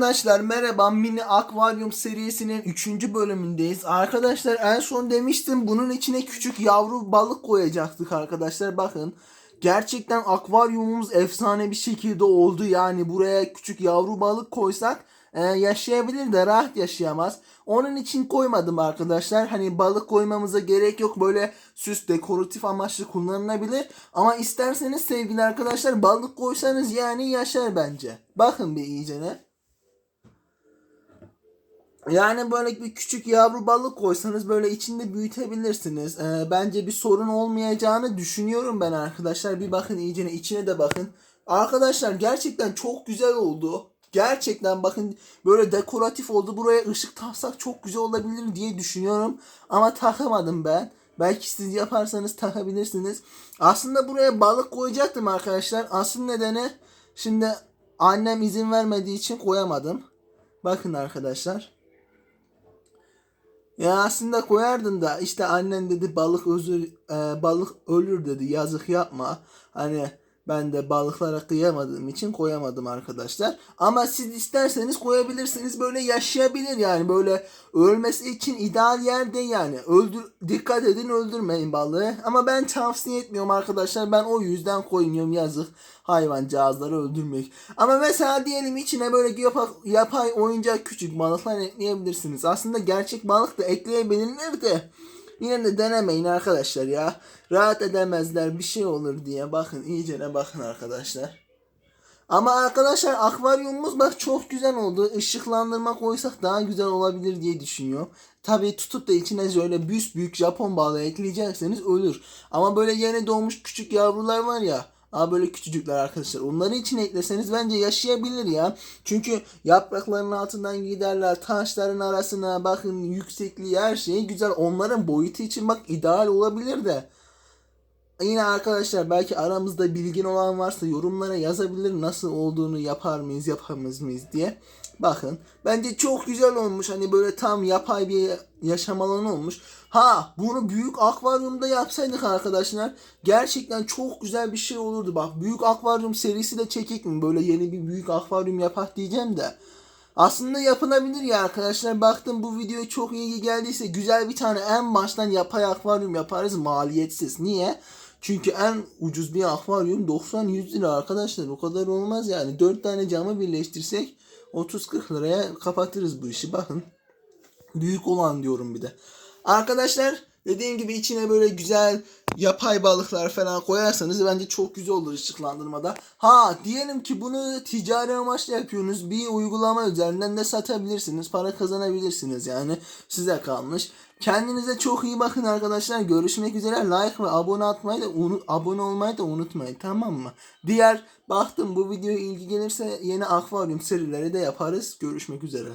Arkadaşlar merhaba mini akvaryum serisinin 3. bölümündeyiz. Arkadaşlar en son demiştim bunun içine küçük yavru balık koyacaktık arkadaşlar bakın. Gerçekten akvaryumumuz efsane bir şekilde oldu yani buraya küçük yavru balık koysak e, yaşayabilir de rahat yaşayamaz. Onun için koymadım arkadaşlar. Hani balık koymamıza gerek yok. Böyle süs dekoratif amaçlı kullanılabilir. Ama isterseniz sevgili arkadaşlar balık koysanız yani yaşar bence. Bakın bir iyicene. Yani böyle bir küçük yavru balık koysanız böyle içinde büyütebilirsiniz. Ee, bence bir sorun olmayacağını düşünüyorum ben arkadaşlar. Bir bakın iyicene içine de bakın. Arkadaşlar gerçekten çok güzel oldu. Gerçekten bakın böyle dekoratif oldu. Buraya ışık taksak çok güzel olabilir diye düşünüyorum. Ama takamadım ben. Belki siz yaparsanız takabilirsiniz. Aslında buraya balık koyacaktım arkadaşlar. Asıl nedeni şimdi annem izin vermediği için koyamadım. Bakın arkadaşlar. Ya aslında koyardın da işte annen dedi balık özür e, balık ölür dedi yazık yapma. Hani ben de balıklara kıyamadığım için koyamadım arkadaşlar. Ama siz isterseniz koyabilirsiniz. Böyle yaşayabilir yani. Böyle ölmesi için ideal yerde yani. Öldür dikkat edin öldürmeyin balığı. Ama ben tavsiye etmiyorum arkadaşlar. Ben o yüzden koymuyorum yazık. Hayvancağızları öldürmek. Ama mesela diyelim içine böyle yapa, yapay oyuncak küçük balıklar ekleyebilirsiniz. Aslında gerçek balık da ekleyebilir de. Yine de denemeyin arkadaşlar ya. Rahat edemezler bir şey olur diye. Bakın iyicene bakın arkadaşlar. Ama arkadaşlar akvaryumumuz bak çok güzel oldu. Işıklandırma koysak daha güzel olabilir diye düşünüyor. Tabii tutup da içine şöyle büyük Japon balığı ekleyecekseniz ölür. Ama böyle yeni doğmuş küçük yavrular var ya. Aa böyle küçücükler arkadaşlar. Onları içine ekleseniz bence yaşayabilir ya. Çünkü yaprakların altından giderler. Taşların arasına bakın yüksekliği her şey güzel. Onların boyutu için bak ideal olabilir de. Yine arkadaşlar belki aramızda bilgin olan varsa yorumlara yazabilir nasıl olduğunu yapar mıyız yapamaz mıyız diye. Bakın bence çok güzel olmuş hani böyle tam yapay bir yaşam alanı olmuş. Ha bunu büyük akvaryumda yapsaydık arkadaşlar gerçekten çok güzel bir şey olurdu. Bak büyük akvaryum serisi de çekik mi böyle yeni bir büyük akvaryum yapak diyeceğim de. Aslında yapılabilir ya arkadaşlar. Baktım bu video çok iyi geldiyse güzel bir tane en baştan yapay akvaryum yaparız maliyetsiz. Niye? Çünkü en ucuz bir akvaryum 90-100 lira arkadaşlar. O kadar olmaz yani. 4 tane camı birleştirsek 30-40 liraya kapatırız bu işi. Bakın. Büyük olan diyorum bir de. Arkadaşlar dediğim gibi içine böyle güzel yapay balıklar falan koyarsanız bence çok güzel olur ışıklandırmada. Ha diyelim ki bunu ticari amaçla yapıyorsunuz. Bir uygulama üzerinden de satabilirsiniz. Para kazanabilirsiniz yani. Size kalmış. Kendinize çok iyi bakın arkadaşlar. Görüşmek üzere. Like ve abone atmayı da unu- abone olmayı da unutmayın. Tamam mı? Diğer baktım bu videoya ilgi gelirse yeni akvaryum serileri de yaparız. Görüşmek üzere.